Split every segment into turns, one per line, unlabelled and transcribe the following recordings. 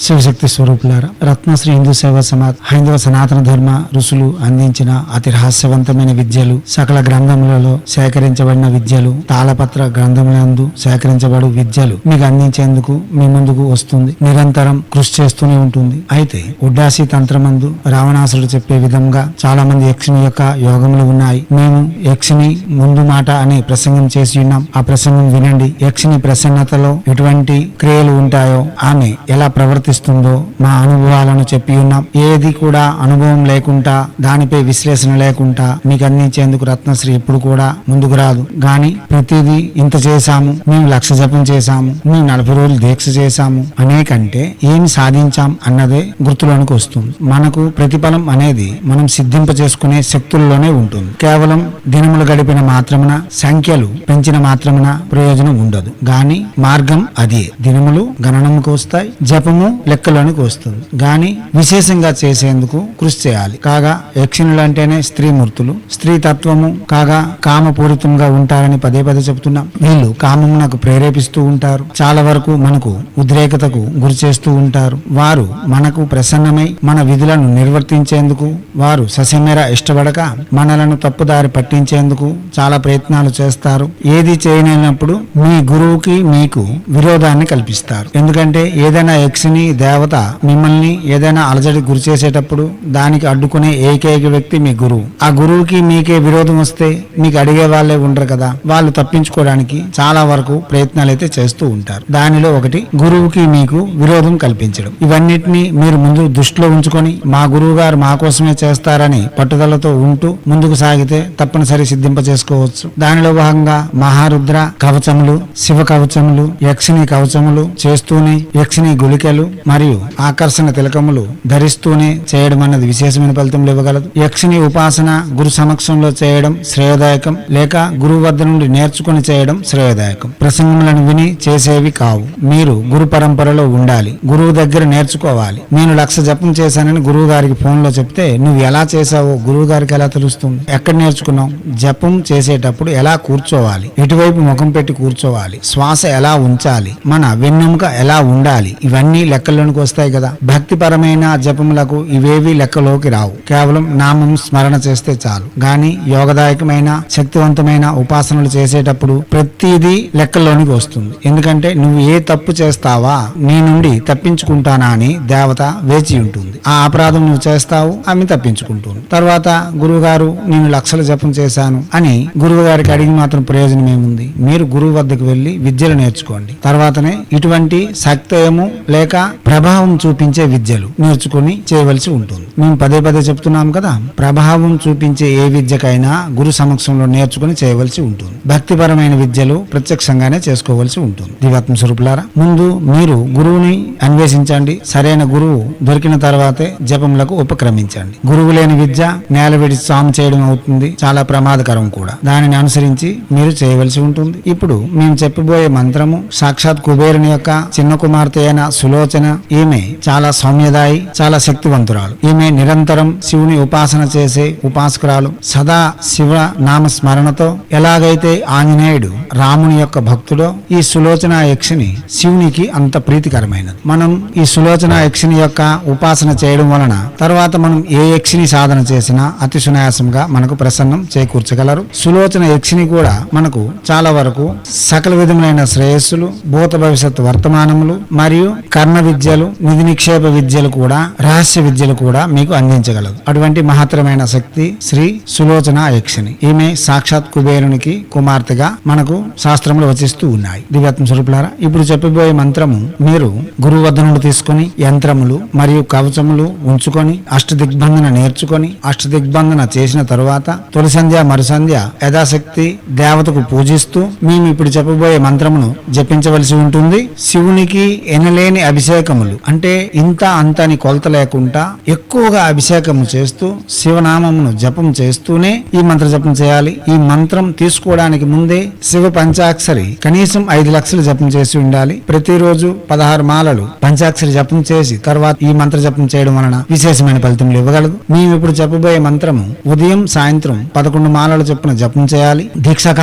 శివశక్తి స్వరూపులారా రత్నశ్రీ హిందూ సేవా సమాజ్ హైందవ సనాతన ధర్మ ఋషులు అందించిన అతి రహస్యవంతమైన విద్యలు సకల గ్రంథములలో సేకరించబడిన విద్యలు తాళపత్ర గ్రంథములందు సేకరించబడు విద్యలు మీకు అందించేందుకు మీ ముందుకు వస్తుంది. నిరంతరం కృషి చేస్తూనే ఉంటుంది. అయితే ఉడ్డాసి తంత్రమందు రావణాసుడు చెప్పే విధంగా చాలా మంది యక్షిని యొక్క యోగములు ఉన్నాయి. మేము యక్షిని ముందు మాట అనే ప్రసంగం చేసి ఉన్నాం. ఆ ప్రసంగం వినండి. యక్షిని ప్రసన్నతలో ఎటువంటి క్రియలు ఉంటాయో ఆమె ఎలా ప్రవర్తిస్తుందో మా అనుభవాలను చెప్పి ఉన్నాం. ఏది కూడా అనుభవం లేకుండా దానిపై విశ్లేషణ లేకుండా మీకు అందించేందుకు రత్నశ్రీ ఎప్పుడు కూడా ముందుకు రాదు. గాని ప్రతిదీ ఇంత చేశాము మేము లక్ష జపం చేశాము మేము నలభై రోజులు దీక్ష చేశాము అనేకంటే ఏమి సాధించాం అన్నదే గుర్తులోనికి వస్తుంది. మనకు ప్రతిఫలం అనేది మనం సిద్ధింప చేసుకునే శక్తుల్లోనే ఉంటుంది. కేవలం దినములు గడిపిన మాత్రమున సంఖ్యలు పెంచిన మాత్రమున ప్రయోజనం ఉండదు. గాని మార్గం అదే. దినములు గణనముకు వస్తాయి జపము లెక్కలోనికి వస్తుంది. కానీ విశేషంగా చేసేందుకు కృషి చేయాలి. కాగా యక్షిణులు అంటేనే స్త్రీమూర్తులు స్త్రీ తత్వము కాగా కామపూరితంగా ఉంటారని పదే పదే చెబుతున్నాం వీళ్ళు కామమునకు ప్రేరేపిస్తూ ఉంటారు. చాలా వరకు మనకు ఉద్రేకతకు గురి చేస్తూ ఉంటారు. వారు మనకు ప్రసన్నమై మన విధులను నిర్వర్తించేందుకు వారు ససమేర ఇష్టపడక మనలను తప్పుదారి పట్టించేందుకు చాలా ప్రయత్నాలు చేస్తారు. ఏది చేయలేనప్పుడు మీ గురువుకి మీకు విరోధాన్ని కల్పిస్తారు. ఎందుకంటే ఏదైనా యక్షిని దేవత మిమ్మల్ని ఏదైనా అలజడి గురి చేసేటప్పుడు దానికి అడ్డుకునే ఏకైక వ్యక్తి మీ గురువు. ఆ గురువుకి మీకే విరోధం వస్తే మీకు అడిగే వాళ్ళే ఉండరు కదా. వాళ్ళు తప్పించుకోవడానికి చాలా వరకు ప్రయత్నాలు అయితే చేస్తూ ఉంటారు. దానిలో ఒకటి గురువుకి మీకు విరోధం కల్పించడం. ఇవన్నిటిని మీరు ముందు దృష్టిలో ఉంచుకొని మా గురువు గారు మా కోసమే చేస్తారని పట్టుదలతో ఉంటూ ముందుకు సాగితే తప్పనిసరి సిద్ధింప చేసుకోవచ్చు దానిలో భాగంగా మహారుద్ర కవచములు శివ కవచములు యక్షిని కవచములు చేస్తూనే యక్షిని గుళికలు మరియు ఆకర్షణ తిలకములు ధరిస్తూనే చేయడం అన్నది విశేషమైన ఫలితములు ఇవ్వగలదు యక్షిని ఉపాసన గురు సమక్షంలో చేయడం శ్రేయోదాయకం లేక గురువు వద్ద నుండి నేర్చుకుని చేయడం శ్రేయోదాయకం. ప్రసంగములను విని చేసేవి కావు. మీరు గురు పరంపరలో ఉండాలి. గురువు దగ్గర నేర్చుకోవాలి. నేను లక్ష జపం చేశానని గురువు గారికి ఫోన్లో చెప్తే నువ్వు ఎలా చేసావో గురువు గారికి ఎలా తెలుస్తుంది? ఎక్కడ నేర్చుకున్నావు? జపం చేసేటప్పుడు ఎలా కూర్చోవాలి? ఎటువైపు ముఖం పెట్టి కూర్చోవాలి. శ్వాస ఎలా ఉంచాలి? మన వెన్నెముక ఎలా ఉండాలి? ఇవన్నీ లెక్క లెక్కల్లోనికి వస్తాయి కదా. భక్తిపరమైన జపములకు ఇవేవి లెక్కలోకి రావు. కేవలం నామం స్మరణ చేస్తే చాలు. గాని యోగదాయకమైన శక్తివంతమైన ఉపాసనలు చేసేటప్పుడు ప్రతిదీ లెక్కల్లోనికి వస్తుంది. ఎందుకంటే నువ్వు ఏ తప్పు చేస్తావా నీ నుండి తప్పించుకుంటానా అని దేవత వేచి ఉంటుంది. ఆ అపరాధం నువ్వు చేస్తావు ఆమె తప్పించుకుంటుంది. తర్వాత గురువు గారు నేను లక్షల జపం చేశాను అని గురువు గారికి అడిగి మాత్రం ప్రయోజనం ఏముంది? మీరు గురువు వద్దకు వెళ్ళి విద్యలు నేర్చుకోండి. తర్వాతనే ఇటువంటి శక్తయము లేక ప్రభావం చూపించే విద్యలు నేర్చుకుని చేయవలసి ఉంటుంది. మేము పదే పదే చెప్తున్నాం కదా ప్రభావం చూపించే ఏ విద్యకైనా గురు సమక్షంలో నేర్చుకుని చేయవలసి ఉంటుంది. భక్తిపరమైన విద్యలు ప్రత్యక్షంగానే చేసుకోవలసి ఉంటుంది. దివాత్మ స్వరూపులారా ముందు మీరు గురువుని అన్వేషించండి. సరైన గురువు దొరికిన తర్వాతే జపములకు ఉపక్రమించండి. గురువు లేని విద్య నేల విడిచి సాము చేయడం అవుతుంది. చాలా ప్రమాదకరం కూడా. దానిని అనుసరించి మీరు చేయవలసి ఉంటుంది. ఇప్పుడు మేము చెప్పబోయే మంత్రము సాక్షాత్ కుబేరుని యొక్క చిన్న కుమార్తె అయిన సులోచన ఈమె చాలా సౌమ్యదాయి చాలా శక్తివంతురాలు. ఈమె నిరంతరం శివుని ఉపాసన చేసే ఉపాసకురాలు. సదా శివ నామ స్మరణతో ఎలాగైతే ఆంజనేయుడు రాముని యొక్క భక్తుడో ఈ సులోచన యక్షిని శివునికి అంత ప్రీతికరమైనది. మనం ఈ సులోచన యక్షిని యొక్క ఉపాసన చేయడం వలన తర్వాత మనం ఏ యక్షిని సాధన చేసినా అతి సునాయాసంగా మనకు ప్రసన్నం చేకూర్చగలరు. సులోచన యక్షిని కూడా మనకు చాలా వరకు సకల విధములైన శ్రేయస్సులు భూత భవిష్యత్ వర్తమానములు మరియు కర్మ విద్యలు నిధి నిక్షేప విద్యలు కూడా రహస్య విద్యలు కూడా మీకు అందించగలదు. అటువంటి మహత్తరమైన శక్తి శ్రీ సులోచన యక్షిణి. ఈమె సాక్షాత్ కుబేరునికి కుమార్తెగా మనకు శాస్త్రములు వచిస్తూ ఉన్నాయి. దివ్యాత్మ స్వరూపులారా ఇప్పుడు చెప్పబోయే మంత్రము మీరు గురువు వద్ద నుండి తీసుకొని యంత్రములు మరియు కవచములు ఉంచుకొని అష్ట దిగ్బంధన నేర్చుకొని అష్ట దిగ్బంధన చేసిన తరువాత తొలి సంధ్య మరుసంధ్య యథాశక్తి దేవతకు పూజిస్తూ మేము ఇప్పుడు చెప్పబోయే మంత్రమును జపించవలసి ఉంటుంది. శివునికి ఎనలేని అభిషేకం అభిషేకములు. అంటే ఇంత అంత అని కొలత లేకుండా ఎక్కువగా అభిషేకము చేస్తూ శివనామమును జపం చేస్తూనే ఈ మంత్ర జపం చేయాలి. ఈ మంత్రం తీసుకోవడానికి ముందే శివ పంచాక్షరి కనీసం ఐదు లక్షలు జపం చేసి ఉండాలి. ప్రతిరోజు పదహారు మాలలు పంచాక్షరి జపం చేసి తర్వాత ఈ మంత్ర జపం చేయడం వలన విశేషమైన ఫలితములు ఇవ్వగలదు. మేము ఇప్పుడు చెప్పబోయే మంత్రము ఉదయం సాయంత్రం పదకొండు మాలలు చొప్పున జపం చేయాలి. దీక్షా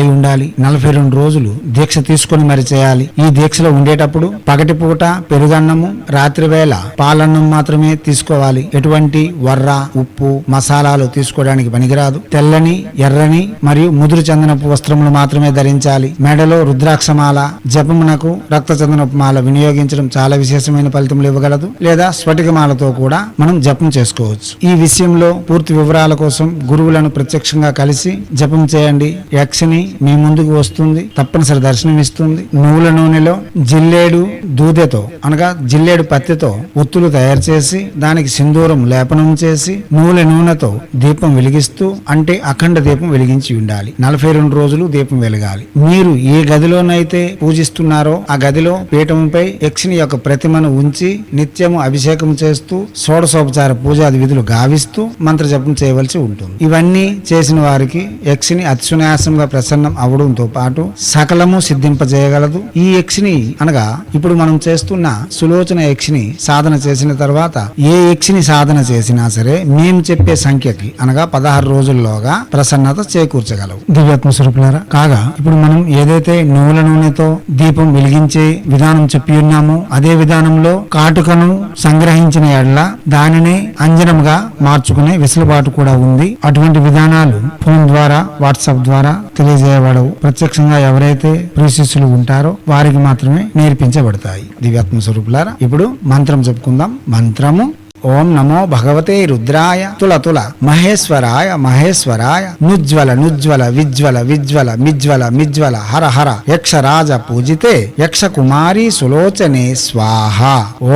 అయి ఉండాలి. నలభై రెండు రోజులు దీక్ష తీసుకొని మరి చేయాలి. ఈ దీక్షలో ఉండేటప్పుడు పగటిపూట పెరుగన్నము రాత్రివేళ పాలన్నం మాత్రమే తీసుకోవాలి. ఎటువంటి వర్ర ఉప్పు మసాలాలు తీసుకోవడానికి పనికిరాదు. తెల్లని ఎర్రని మరియు ముదురు చందనపు వస్త్రములు మాత్రమే ధరించాలి. మెడలో రుద్రాక్షమాల జపమునకు రక్త చందనపు మాల వినియోగించడం చాలా విశేషమైన ఫలితములు ఇవ్వగలదు. లేదా స్ఫటికమాలతో కూడా మనం జపం చేసుకోవచ్చు. ఈ విషయంలో పూర్తి వివరాల కోసం గురువులను ప్రత్యక్షంగా కలిసి జపం చేయండి. యక్షిని మీ ముందుకు వస్తుంది. తప్పనిసరి దర్శనం ఇస్తుంది నువ్వుల నూనెలో జిల్లేడు దూదెతో అనగా జిల్లేడు పత్తితో ఒత్తులు తయారు చేసి దానికి సింధూరం లేపనం చేసి నూనె నూనెతో దీపం వెలిగిస్తూ అంటే అఖండ దీపం వెలిగించి ఉండాలి. నలభై రెండు రోజులు దీపం వెలగాలి. మీరు ఏ గదిలోనైతే పూజిస్తున్నారో ఆ గదిలో పీఠంపై యక్షిని యొక్క ప్రతిమను ఉంచి నిత్యము అభిషేకం చేస్తూ షోడశోపచార పూజాది విధులు గావిస్తూ మంత్రజపం చేయవలసి ఉంటుంది. ఇవన్నీ చేసిన వారికి యక్షిని అత్యునాయాసంగా ప్రసన్నం అవడంతో పాటు సకలము సిద్ధింపజేయగలదు. ఈ యక్షిని అనగా ఇప్పుడు మనం చేస్తున్న సులోచన యక్షిని సాధన చేసిన తర్వాత ఏ యక్షిని సాధన చేసినా సరే మేము చెప్పే సంఖ్యకి అనగా పదహారు రోజుల్లోగా ప్రసన్నత చేకూర్చగలవు. దివ్యాత్మ స్వరూపులారా కాగా ఇప్పుడు మనం ఏదైతే నువ్వుల నూనెతో దీపం వెలిగించే విధానం చెప్పి ఉన్నామో అదే విధానంలో కాటుకను సంగ్రహించిన ఎడ్ల దానిని అంజనంగా మార్చుకునే వెసులుబాటు కూడా ఉంది. అటువంటి విధానాలు ఫోన్ ద్వారా వాట్సాప్ ద్వారా తెలియజేయబడవు. ప్రత్యక్షంగా ఎవరైతే ప్రీశిష్యులు ఉంటారో వారికి మాత్రమే నేర్పించబడతాయి. దివ్యాత్మ స్వరూపులారా ఇప్పుడు మంత్రం చెప్పుకుందాం. మంత్రము ఓం నమో భగవతే రుద్రాయ తుల తుల మహేశ్వరాయ మహేశ్వరాయ నుజ్వల నుజ్వల విజ్వల విజ్వల మిజ్వల మిజ్వల హర హర యక్షరాజ పూజితే యక్ష కుమారి సులోచనే స్వాహ.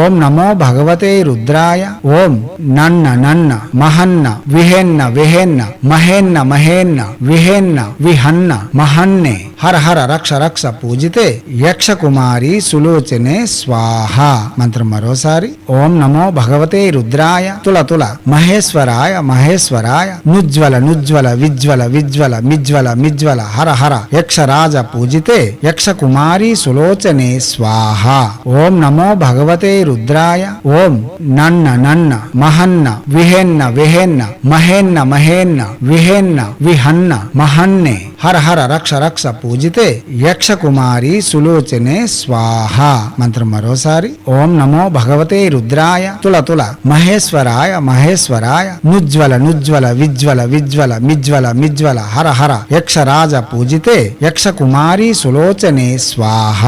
ఓం నమో భగవతే రుద్రాయ ఓం నన్న నన్న మహన్న విహెన్న విహెన్న మహేన్న మహేన్న విహెన్న విహన్న మహన్నే. హర హర రక్ష రక్ష పూజితే యక్ష కుమారి సులోచనే స్వాహ. మంత్రం మరోసారి. ఓం నమో భగవతే రుద్రాయ. తుల తుల మహేశ్వరాయ మహేశ్వరాయ. నుజ్వల నుజ్వల విజ్వల విజ్వల మిజ్వల మిజ్వల హర హర యక్షరాజ పూజితే యక్ష కుమారి సులోచనే స్వాహ. ఓం నమో భగవతే రుద్రాయ. ఓం నన్న నన్న మహన్న విహెన్న విహెన్న మహేన్న మహేన్న విహెన్న విహన్న మహన్నే. హర హర రక్ష రక్ష పూజితే యక్ష కుమారి సులోచనే స్వాహ మంత్రం మరోసారి ఓం నమో భగవతే రుద్రాయ తుల తుల మహేశ్వరాయ మహేశ్వరాయ నుజ్వల నుజ్వల విజ్వల విజ్వల మిజ్వల మిజ్వల హర హర యక్షరాజ పూజితే యక్ష కుమారి సులోచనే స్వాహ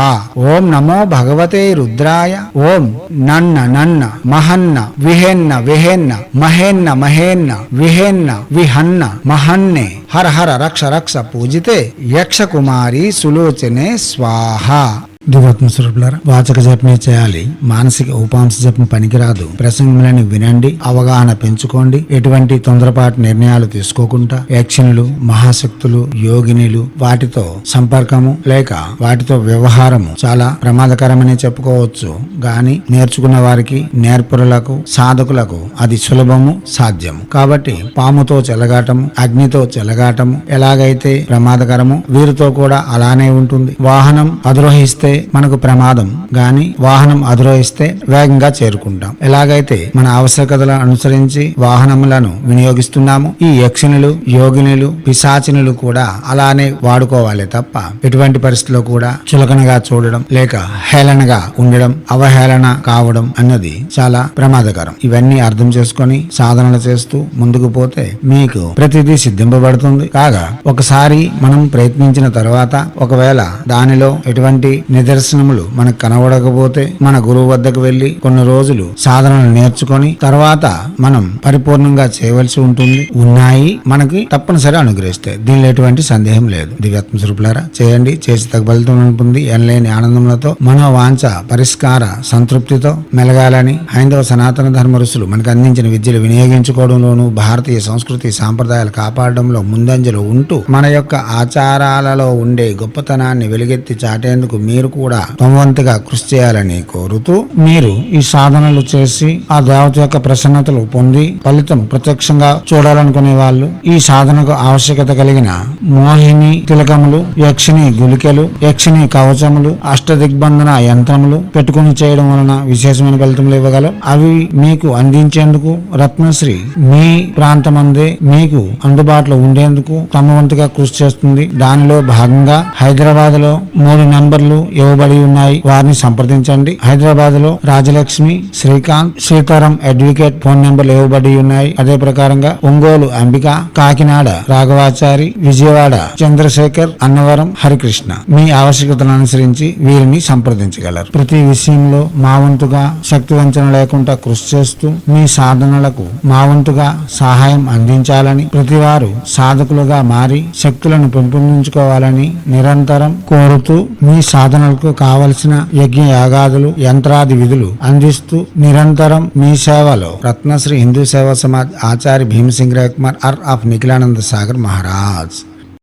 ఓం నమో భగవతే రుద్రాయ ఓం నన్న నన్న మహన్న విహెన్న విహెన్న మహేన్న మహేన్న విహెన్న విహన్న మహన్నే హర హర రక్ష రక్ష పూజితే యక్ష కుమారి సులోచనే స్వాహ. దివాత్మ స్వరూపులారా వాచక జపమే చేయాలి. మానసిక ఉపాంశ జపం పనికిరాదు. ప్రసంగములను వినండి అవగాహన పెంచుకోండి. ఎటువంటి తొందరపాటు నిర్ణయాలు తీసుకోకుండా యక్షనులు మహాశక్తులు యోగినిలు వాటితో సంపర్కము లేక వాటితో వ్యవహారము చాలా ప్రమాదకరమని చెప్పుకోవచ్చు. గాని నేర్చుకున్న వారికి నేర్పురులకు సాధకులకు అది సులభము సాధ్యము. కాబట్టి పాముతో చెలగాటము అగ్నితో చెలగాటము ఎలాగైతే ప్రమాదకరము వీరితో కూడా అలానే ఉంటుంది. వాహనం అధిరోహిస్తే మనకు ప్రమాదం గాని వాహనం అధిరోహిస్తే వేగంగా చేరుకుంటాం. ఎలాగైతే మన ఆవశ్యకతలను అనుసరించి వాహనములను వినియోగిస్తున్నాము ఈ యక్షిణులు యోగినులు పిశాచినులు కూడా అలానే వాడుకోవాలి తప్ప ఎటువంటి పరిస్థితిలో కూడా చులకనగా చూడడం లేక హేళనగా ఉండడం అవహేళన కావడం అన్నది చాలా ప్రమాదకరం. ఇవన్నీ అర్థం చేసుకొని సాధనలు చేస్తూ ముందుకు పోతే మీకు ప్రతిదీ సిద్ధింపబడుతుంది. కాగా ఒకసారి మనం ప్రయత్నించిన తర్వాత ఒకవేళ దానిలో ఎటువంటి నిదర్శనములు మనకు కనబడకపోతే మన గురువు వద్దకు వెళ్ళి కొన్ని రోజులు సాధనలు నేర్చుకొని తర్వాత మనం పరిపూర్ణంగా చేయవలసి ఉంటుంది. ఉన్నాయి మనకి తప్పనిసరి అనుగ్రహిస్తాయి దీనిలో ఎటువంటి సందేహం లేదు. దివ్యాత్మ స్వరూపులారా చేయండి. చేసి తగ్గ ఫలితం ఉంటుంది. ఎనలేని ఆనందములతో మనో వాంఛ పరిష్కార సంతృప్తితో మెలగాలని హైందవ సనాతన ధర్మ ఋషులు మనకు అందించిన విద్యలు వినియోగించుకోవడంలోనూ భారతీయ సంస్కృతి సాంప్రదాయాలు కాపాడడంలో ముందంజలో ఉంటూ మన యొక్క ఆచారాలలో ఉండే గొప్పతనాన్ని వెలుగెత్తి చాటేందుకు మీరు
కూడా తమవంతుగా కృషి చేయాలని కోరుతూ మీరు ఈ సాధనలు చేసి ఆ దేవత యొక్క ప్రసన్నతలు పొంది ఫలితం ప్రత్యక్షంగా చూడాలనుకునే వాళ్ళు ఈ సాధనకు ఆవశ్యకత కలిగిన మోహిని తిలకములు యక్షిని గులికలు యక్షిని కవచములు అష్ట దిగ్బంధన యంత్రములు పెట్టుకుని చేయడం వలన విశేషమైన ఫలితములు ఇవ్వగలవు. అవి మీకు అందించేందుకు రత్నశ్రీ మీ ప్రాంతమందే మీకు అందుబాటులో ఉండేందుకు తమ వంతుగా కృషి చేస్తుంది. దానిలో భాగంగా హైదరాబాద్లో మూడు నంబర్లు ఇవ్వబడి ఉన్నాయి. వారిని సంప్రదించండి. హైదరాబాద్లో రాజలక్ష్మి శ్రీకాంత్ సీతారాం అడ్వకేట్ ఫోన్ నెంబర్లు ఇవ్వబడి ఉన్నాయి. అదే ప్రకారంగా ఒంగోలు అంబిక కాకినాడ రాఘవాచారి విజయవాడ చంద్రశేఖర్ అన్నవరం హరికృష్ణ. మీ ఆవశ్యకతను అనుసరించి వీరిని సంప్రదించగలరు. ప్రతి విషయంలో మా వంతుగా శక్తి వంచన లేకుండా కృషి చేస్తూ మీ సాధనలకు మా వంతుగా సహాయం అందించాలని ప్రతివారు సాధకులుగా మారి శక్తులను పెంపొందించుకోవాలని నిరంతరం కోరుతూ మీ సాధనలకు కావలసిన యజ్ఞ యాగాదులు యంత్రాది విధులు అందిస్తూ నిరంతరం మీ సేవలో రత్నశ్రీ హిందూ సేవా సమాజ్ ఆచార్య భీమసింగ్ కుమార్ ఆర్ ఆఫ్ నిఖిలానంద సాగర్ మహారాజ్.